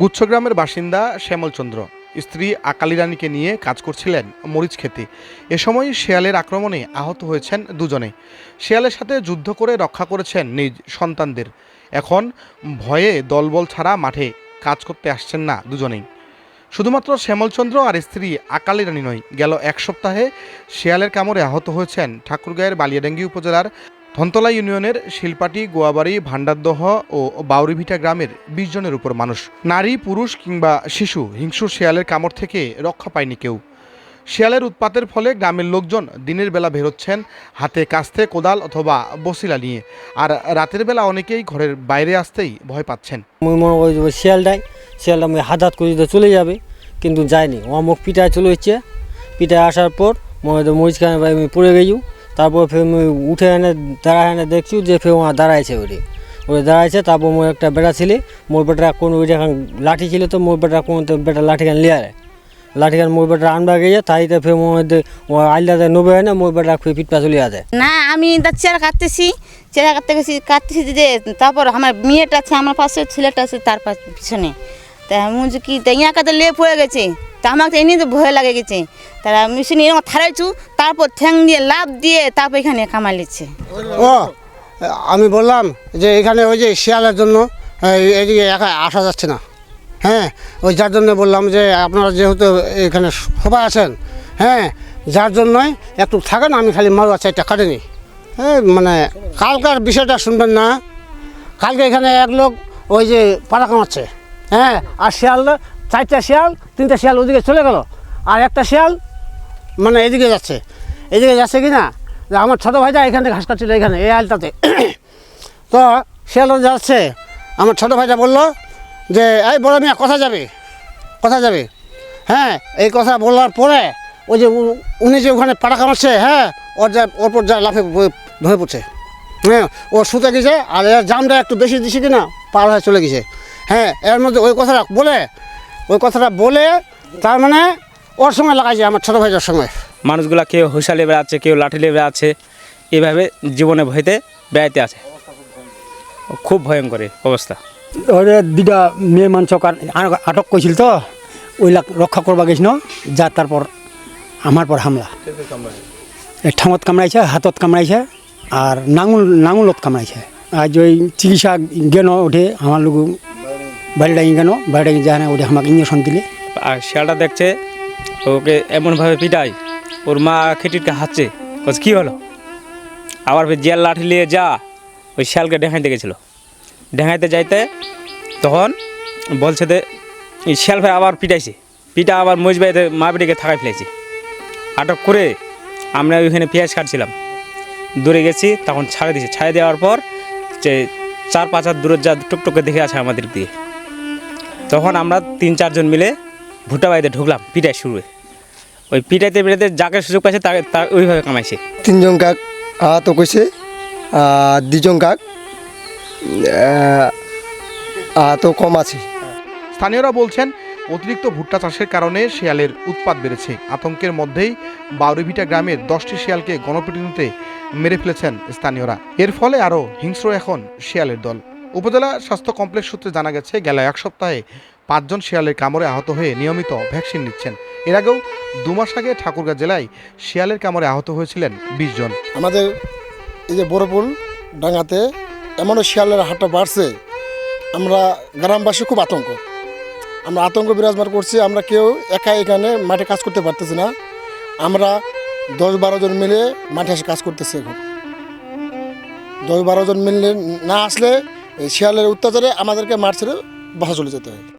গুচ্ছগ্রামের বাসিন্দা শ্যামলচন্দ্র। স্ত্রী আকালি রানীকে নিয়ে কাজ করছিলেন মরিচ খেতে। এ সময় শেয়ালের আক্রমণে আহত হয়েছেন দুজনে। শেয়ালের সাথে যুদ্ধ করে রক্ষা করেছেন নিজ সন্তানদের। এখন ভয়ে দলবল ছাড়া মাঠে কাজ করতে আসছেন না দুজনেই। শুধুমাত্র শ্যামলচন্দ্র আর স্ত্রী আকালি রানী নয়, গেল এক সপ্তাহে শেয়ালের কামড়ে আহত হয়েছেন ঠাকুরগাঁয়ের বালিয়াডাঙ্গি উপজেলার ধনতলা ইউনিয়নের শিলপাটি, গোয়াবাড়ি ভান্ডারদহ ও বাউরিভিটা গ্রামের বিশ জনের উপর মানুষ। নারী, পুরুষ কিংবা শিশু হিংস্র শেয়ালের কামড় থেকে রক্ষা পায়নি কেউ। শিয়ালের উৎপাতের ফলে গ্রামের লোকজন দিনের বেলা বেরোচ্ছেন হাতে কাস্তে, কোদাল অথবা বসিলা নিয়ে। আর রাতের বেলা অনেকেই ঘরের বাইরে আসতেই ভয় পাচ্ছেন। মনে করি শিয়ালটাই, শিয়ালটা হাত হাত করে চলে যাবে, কিন্তু যায়নি। ও মুখ পিঠায় চলে এসছে। পিঠায় আসার পর মনে হয় মরিচখানে পড়ে গেছি। তারপর ফের আমি উঠে এনে দাঁড়ায় এনে দেখছি যে ফের আমার দাঁড়াইছে ওরে। ওরে দাঁড়াইছে, তারপর মোর একটা বেটা ছিলে, মোর বেটা কোন ওইটা এখন লাঠি ছিল তো, মোর বেটা কোন বেটা লাঠি খান লিয়া লাঠি খান মোর বেটা আনবা গিয়ে তাইতে ফের মোর মধ্যে আইলাতে নবে না মোর বেটা ফের পিঠপা চলে যায়। না, আমি তার চেয়ার কাটতেছি, চেয়ার কাটতে গেছি, কাটতেছি যে, তারপর আমার মেয়েটা আছে, আমার পাশে ছেলেটা আছে তার পিছনে। তা মুঝে কি, তা ইয়াকে তো লেপ হয়ে গেছে। তা আমাকে তো এমনি তো ভয় লাগে গেছে তারা মেশিনে এরকম থারাইছু, তারপর ঠ্যাং দিয়ে লাভ দিয়ে তারপর এখানে কামাই লিচ্ছে ও, আমি বললাম যে এখানে ওই যে শিয়ালের জন্য এইদিকে একা আসা যাচ্ছে না। হ্যাঁ ওই যার জন্য বললাম যে আপনারা যেহেতু এখানে সবাই আছেন হ্যাঁ যার জন্যই একটু থাকেন, আমি খালি মারু আছে এটা কাটেনি। হ্যাঁ মানে কালকার বিষয়টা শুনবেন না। কালকে এখানে এক লোক ওই যে পাড়া কামাচ্ছে হ্যাঁ আর শিয়াল চারটা শিয়াল, তিনটা শিয়াল ওদিকে চলে গেল। আর একটা শিয়াল মানে এদিকে যাচ্ছে। এদিকে যাচ্ছে কি না যে আমার ছোটো ভাইটা এখানে ঘাস কাটছিল এখানে, এই আলটাতে তো শিয়াল যাচ্ছে। আমার ছোটো ভাইটা বলল যে, এই বড় মিয়া কথা যাবে? কথা যাবে? হ্যাঁ এই কথা বলার পরে ওই যে উনি যে ওখানে পাড়া কামাচ্ছে হ্যাঁ ওর যা ওর পর যা লাফে ধরে পড়ছে। হ্যাঁ ও শুতে গেছে আর এর জামটা একটু বেশি দিছে কিনা, পার হয়ে চলে গেছে। হ্যাঁ এর মধ্যে ওই কথাটা বলে ওই কথাটা বলে তার মানে ওর সঙ্গে লাগাইছে আমার ছোটো ভাইটার সঙ্গে। মানুষগুলা কেউ হুঁশালে বেড়াচ্ছে কেউ লাঠি নিয়ে বেড়াচ্ছে এভাবে জীবনে ভয়তে বেড়াইতে আছে। খুব ভয়ঙ্কর অবস্থা। ওরে দুটা মেয়ে মানুষ আটক করছিল তো ওইলাক রক্ষা করবা গেছিল যা তারপর আমার পর হামলা। এ ঠাঙত কামড়াইছে হাতত কামড়াইছে আর নাঙুল নাঙুলত কামড়াইছে। আজ ওই চিকিৎসা গেন ওঠে আমার লোক বাড়ি ডাঙি গেন বাড়ি যায় না ওঠে আমাকে ইঞ্জেকশন দিলে। আর শিয়ালটা দেখছে, ওকে এমনভাবে পিটাই ওর মা খেটিটকে হাঁচছে। বলছে, কী হলো? আবার জিয়াল লাঠি নিয়ে যা। ওই শিয়ালকে ডেঙাইতে গেছিল। ডেঙাইতে যাইতে তখন বলছে যে শিয়াল ভাই আবার পিটাইছে। পিটা আবার মজবাইতে মা বেটিকে থাকাই ফেলেছে। আটক করে আমরা ওইখানে পেঁয়াজ কাটছিলাম। দূরে গেছি, তখন ছাড়ে দিয়েছে। ছাড়ে দেওয়ার পর যে চার পাঁচ হাত দূরে যা টুকটুকে দেখে আছে আমাদের দিয়ে। তখন আমরা তিন চারজন মিলে ভুট্টা বাড়িতে ঢুকলাম পিটাই শুরু ওই পিটাইতে পিটাইতে যাকে সুযোগ পাইছে তাকে তা ওইভাবে কামাইছে। তিনজন কাক আহত কৈছে আর দুজন কাক আহ, আহত কম আছে। স্থানীয়রা বলছেন অতিরিক্ত ভুট্টা চাষের কারণে শিয়ালের উৎপাত বেড়েছে। আতঙ্কের মধ্যেই বাউরিভিটা গ্রামের দশটি শিয়ালকে গণপিটুনিতে মেরে ফেলেছেন স্থানীয়রা। এর ফলে আরও হিংস্র এখন শিয়ালের দল। উপজেলা স্বাস্থ্য কমপ্লেক্স সূত্রে জানা গেছে গেল এক সপ্তাহে পাঁচজন শিয়ালের কামড়ে আহত হয়ে নিয়মিত ভ্যাকসিন নিচ্ছেন। এর আগেও দু মাস আগে ঠাকুরগাঁ জেলায় শিয়ালের কামড়ে আহত হয়েছিলেন বিশ জন। আমাদের এই যে বড়পুল ডাঙ্গাতে এমনও শিয়ালের হাটটা বাড়ছে, আমরা গ্রামবাসী খুব আতঙ্ক। আমরা আতঙ্ক বিরাজমান করছি, আমরা কেউ একা এখানে মাঠে কাজ করতে পারতেছি না। আমরা দশ বারো জন মিলে মাঠে এসে কাজ করতেছি এখন। দশ বারো জন মিলে না আসলে এই শিয়ালের অত্যাচারে আমাদেরকে মাঠ ছেড়ে বাসা চলে যেতে হয়।